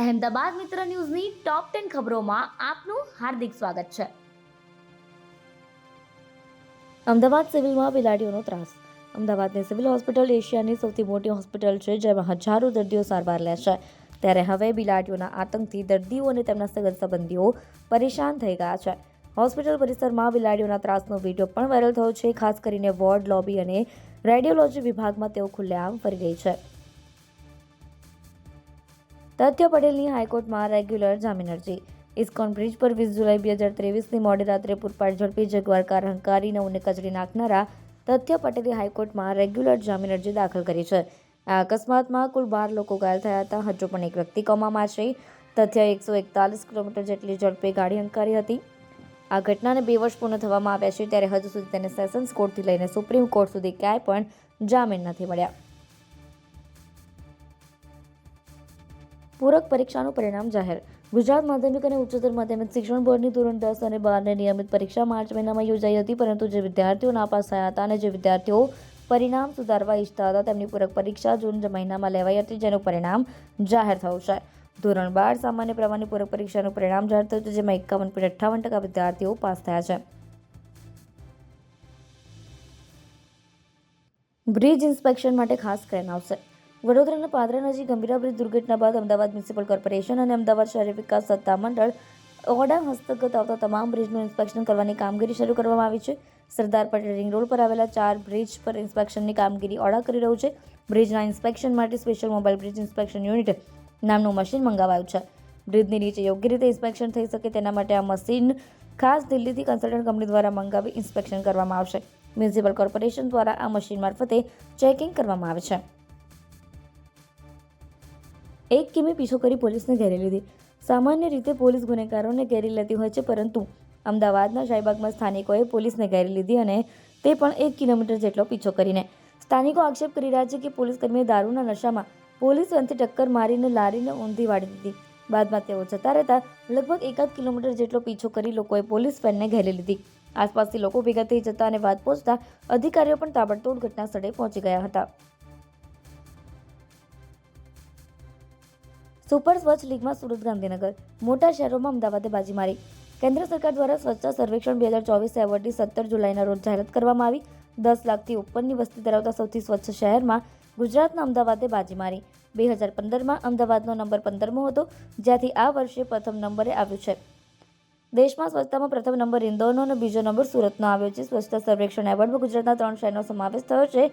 અહેમદાબાદ મિત્ર ન્યૂઝની top ten ખબરોમાં આપનું હાર્દિક સ્વાગત છે. અમદાવાદ સિવિલમાં બિલાડીઓનો ત્રાસ. અમદાવાદની સિવિલ હોસ્પિટલ એશિયાની સૌથી મોટી હોસ્પિટલ છે, જેમાં હજારો દર્દીઓ સારવાર લે છે. ત્યારે હવે બિલાડીઓના આતંકથી દર્દીઓ અને તેમના સગન સંબંધીઓ પરેશાન થઈ ગયા છે. હોસ્પિટલ પરિસરમાં બિલાડીઓના ત્રાસનો વીડિયો પણ વાયરલ થયો છે, ખાસ કરીને વોર્ડ લોબી અને રેડિયોલોજી વિભાગમાં તેઓ ખુલ્લેઆમ ફરી રહી છે. તથ્ય પટેલની હાઈકોર્ટમાં રેગ્યુલર જામીન અરજી. ઇસ્કોન બ્રિજ પર વીસ જુલાઈ બે હજાર ત્રેવીસની મોડી રાત્રે પૂરપાટ ઝડપી જગવાર કાર હંકારી નવને કચડી નાખનારા તથ્ય પટેલે હાઈકોર્ટમાં રેગ્યુલર જામીન અરજી દાખલ કરી છે. આ અકસ્માતમાં કુલ બાર લોકો ઘાયલ થયા હતા. હજુ પણ એક વ્યક્તિ કોમામાં છે. તથ્ય એકસો એકતાલીસ કિલોમીટર જેટલી ઝડપે ગાડી હંકારી હતી. આ ઘટનાને બે વર્ષ પૂર્ણ થવામાં આવ્યા છે. ત્યારે હજુ સુધી તેને સેશન્સ કોર્ટથી લઈને સુપ્રીમ કોર્ટ સુધી ક્યાંય પણ જામીન નથી મળ્યા. પૂરક પરીક્ષાનું પરિણામ જાહેર. ગુજરાત માધ્યમિક અને ઉચ્ચતર માધ્યમિક શિક્ષણ બોર્ડની ધોરણ દસ અને બારની નિયમિત પરીક્ષા માર્ચ મહિનામાં યોજાઈ હતી, પરંતુ જે વિદ્યાર્થીઓ નાપાસ થયા હતા અને જે વિદ્યાર્થીઓ પરિણામ સુધારવા ઈચ્છતા હતા, તેમની પૂરક પરીક્ષા જૂન મહિનામાં લેવાઈ હતી, જેનું પરિણામ જાહેર થયું છે. ધોરણ બાર સામાન્ય પ્રવાહની પૂરક પરીક્ષાનું પરિણામ જાહેર થયું છે, જેમાં એકાવન પોઈન્ટ અઠ્ઠાવન ટકા વિદ્યાર્થીઓ પાસ થયા છે. બ્રિજ ઇન્સ્પેક્શન માટે ખાસ ક્રેન આવશે. વડોદરાના પાદરા નજીક ગંભીરા બ્રિજ દુર્ઘટના બાદ અમદાવાદ મ્યુનિસિપલ કોર્પોરેશન અને અમદાવાદ શહેરી વિકાસ સત્તામંડળ ઓડા હસ્તગત આવતા તમામ બ્રિજનું ઇન્સ્પેક્શન કરવાની કામગીરી શરૂ કરવામાં આવી છે. સરદાર પટેલ રિંગ રોડ પર આવેલા ચાર બ્રિજ પર ઇન્સ્પેક્શનની કામગીરી ઓડા કરી રહ્યું છે. બ્રિજના ઇન્સ્પેક્શન માટે special mobile bridge inspection unit નામનું મશીન મંગાવાયું છે. બ્રિજની નીચે યોગ્ય રીતે ઇન્સ્પેક્શન થઈ શકે તેના માટે આ મશીન ખાસ દિલ્હીથી કન્સલ્ટન્ટ કંપની દ્વારા મંગાવી ઇન્સ્પેક્શન કરવામાં આવશે. મ્યુનિસિપલ કોર્પોરેશન દ્વારા આ મશીન મારફતે ચેકિંગ કરવામાં આવે છે. એક કિમી પીછો કરી પોલીસને ઘેરી લીધી. સામાન્ય રીતે પોલીસ ગુનેગારોને ઘેરી લેતી હોય છે, પરંતુ અમદાવાદના શાહીબાગમાં સ્થાનિકોએ પોલીસને ઘેરી લીધી અને તે પણ એક કિલોમીટર જેટલો પીછો કરીને. સ્થાનિકો આક્ષેપ કરી રહ્યા છે કે પોલીસકર્મીએ દારૂના નશામાં પોલીસ વેનથી ટક્કર મારીને લારીને ઊંધી વાળી દીધી. બાદમાં તેઓ જતા રહેતા લગભગ એકાદ કિલોમીટર જેટલો પીછો કરી લોકોએ પોલીસ વેનને ઘેરી લીધી. આસપાસથી લોકો ભેગા થઈ જતા અને વાત પહોંચતા અધિકારીઓ પણ તાબડતોડ ઘટના સ્થળે પહોંચી ગયા હતા. સુપર સ્વચ્છ લીગમાં સુરત ગાંધીનગર. મોટા શહેરોમાં અમદાવાદે બાજી મારી. કેન્દ્ર સરકાર દ્વારા સ્વચ્છતા સર્વેક્ષણ બે હજાર ચોવીસ એવોર્ડની સત્તર જુલાઈના રોજ જાહેરાત કરવામાં આવી. દસ લાખથી ઉપરની વસ્તી ધરાવતા સૌથી સ્વચ્છ શહેરમાં ગુજરાતના અમદાવાદે બાજી મારી. બે હજાર પંદરમાં અમદાવાદનો નંબર પંદરમો હતો, જ્યાંથી આ વર્ષે પ્રથમ નંબરે આવ્યું છે. દેશમાં સ્વચ્છતામાં પ્રથમ નંબર ઇન્દોરનો અને બીજો નંબર સુરતનો આવ્યો છે. સ્વચ્છતા સર્વેક્ષણ એવોર્ડમાં ગુજરાતના ત્રણ શહેરનો સમાવેશ થયો છે,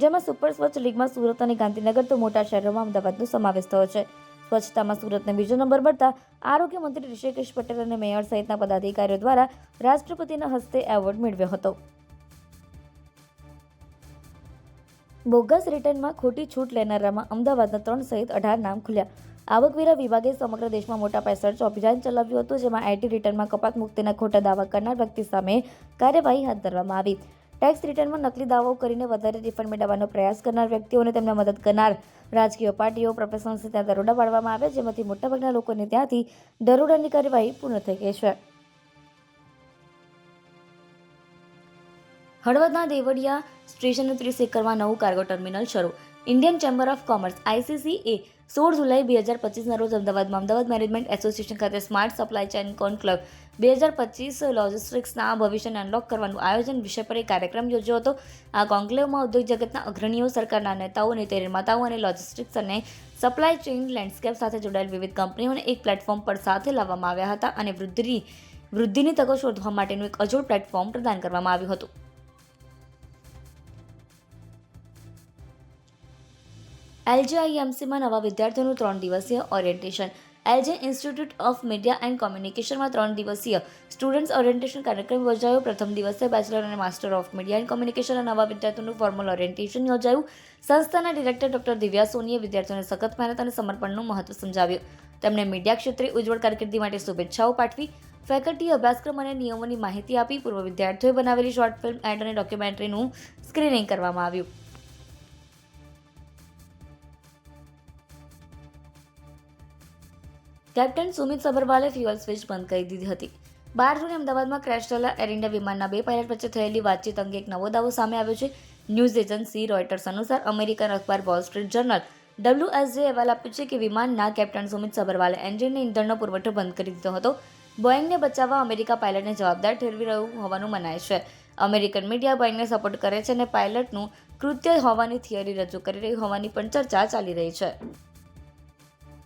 જેમાં સુપર સ્વચ્છ લીગમાં સુરત અને ગાંધીનગર તો મોટા શહેરોમાં અમદાવાદનો સમાવેશ થયો છે. સ્વચ્છતામાં સુરતને બીજો નંબર મળતા આરોગ્ય મંત્રી ઋષિકેશ પટેલ અને મેયર સહિતના પદાધિકારીઓ દ્વારા રાષ્ટ્રપતિના હસ્તે એવોર્ડ મેળવ્યો હતો. બોગસ રિટર્નમાં ખોટી છૂટ લેનારામાં અમદાવાદના ત્રણ સહિત અઢાર નામ ખુલ્યા. આવકવેરા વિભાગે સમગ્ર દેશમાં મોટા પાયે અભિયાન ચલાવ્યું હતું, જેમાં આઈટી રિટર્નમાં કપાત મુક્તિના ખોટા દાવા કરનાર વ્યક્તિ સામે કાર્યવાહી હાથ ધરવામાં આવી. ટેક્સ રિટર્નમાં નકલી દાવાઓ કરીને વધારે રિફંડ મેળવવાનો પ્રયાસ કરનાર વ્યક્તિઓને તેમને મદદ કરનાર રાજકીય પાર્ટીઓ પ્રોફેશનલ્સને ત્યાં દરોડા પાડવામાં આવે, જેમાંથી મોટાભાગના લોકોને ત્યાંથી દરોડાની કાર્યવાહી પૂર્ણ થઈ ગઈ છે. હળવદના દેવળિયા સ્ટેશન ત્રીસ એકરમાં નવું કાર્ગો ટર્મિનલ શરૂ Indian chamber of commerce ICC એ સોળ જુલાઈ બે હજાર પચીસના રોજ અમદાવાદમાં અમદાવાદ મેનેજમેન્ટ એસોસિએશન ખાતે સ્માર્ટ સપ્લાય ચેન કોન્ક્લેવ બે હજાર પચીસ લોજિસ્ટિક્સના ભવિષ્યને અનલોક કરવાનું આયોજન વિષય પર એક કાર્યક્રમ યોજ્યો હતો. આ કોન્ક્લેવમાં ઉદ્યોગ જગતના અગ્રણીઓ, સરકારના નેતાઓ નીતિ નિર્માતાઓ અને લોજિસ્ટિક્સ અને સપ્લાય ચેઇન લેન્ડસ્કેપ સાથે જોડાયેલ વિવિધ કંપનીઓને એક પ્લેટફોર્મ પર સાથે લાવવામાં આવ્યા હતા અને વૃદ્ધિ વૃદ્ધિની તકો શોધવા માટેનું એક અજોડ પ્લેટફોર્મ પ્રદાન કરવામાં આવ્યું હતું. એલજીઆઈએમસીમાં નવા વિદ્યાર્થીઓનું ત્રણ દિવસીય orientation LJ institute of media and કોમ્યુનિકેશનમાં ત્રણ દિવસીય સ્ટુડન્ટ્સ ઓરિએન્ટેશન કાર્યક્રમ યોજાયો. પ્રથમ દિવસે બેચલર અને માસ્ટર ઓફ મીડિયા એન્ડ કોમ્યુનિકેશનના નવા વિદ્યાર્થીઓનું ફોર્મલ ઓરિએન્ટેશન યોજાયું. સંસ્થાના ડિરેક્ટર ડોક્ટર દિવ્યા સોનીએ વિદ્યાર્થીઓને સખત મહેનત અને સમર્પણનું મહત્વ સમજાવ્યું. તેમણે મીડિયા ક્ષેત્રે ઉજ્જવળ કારકિર્દી માટે શુભેચ્છાઓ પાઠવી ફેકલ્ટી અભ્યાસક્રમ અને નિયમોની માહિતી આપી. પૂર્વ વિદ્યાર્થીઓએ બનાવેલી શોર્ટ ફિલ્મ એડ અને ડોક્યુમેન્ટરીનું સ્ક્રીનિંગ કરવામાં આવ્યું. કેપ્ટન સુમિત સબરવાલે ફ્યુઅલ સ્વિચ બંધ કરી દીધી હતી. બાર જૂને અમદાવાદમાં ક્રેશ થયેલા એર ઇન્ડિયા વિમાનના બે પાયલટ વચ્ચે થયેલી વાતચીત અંગે એક નવો દાવો સામે આવ્યો છે. ન્યૂઝ એજન્સી રોયટર્સ અનુસાર અમેરિકન અખબાર વોલ સ્ટ્રીટ જર્નલ ડબ્લ્યુએસજે અહેવાલ આપ્યું છે કે વિમાનના કેપ્ટન સુમિત સબરવાલે એન્જિનને ઇંધણનો પુરવઠો બંધ કરી દીધો હતો. બોઈંગને બચાવવા અમેરિકા પાયલટને જવાબદાર ઠેરવી રહ્યું હોવાનું મનાય છે. અમેરિકન મીડિયા બોઈંગને સપોર્ટ કરે છે અને પાયલટનું કૃત્ય હોવાની થિયરી રજૂ કરી રહી હોવાની પણ ચર્ચા ચાલી રહી છે.